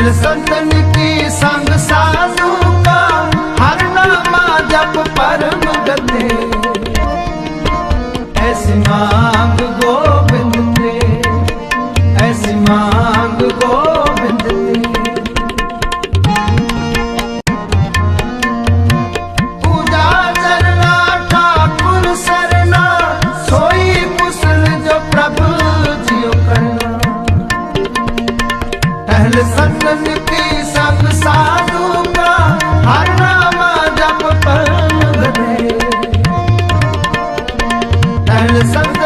सहल संतन की संग साधु का हर नामा जप परम गते ऐसी मांग ਅਹਲ ਸੰਨਨ ਕੀ ਸੰਨ ਸਾਧੂ ਕਾ? ਹਰ ਨਾਮ ਜਪ ਪਰਮ ਗਦੇ ਅਹਲ ਸੰਨਨ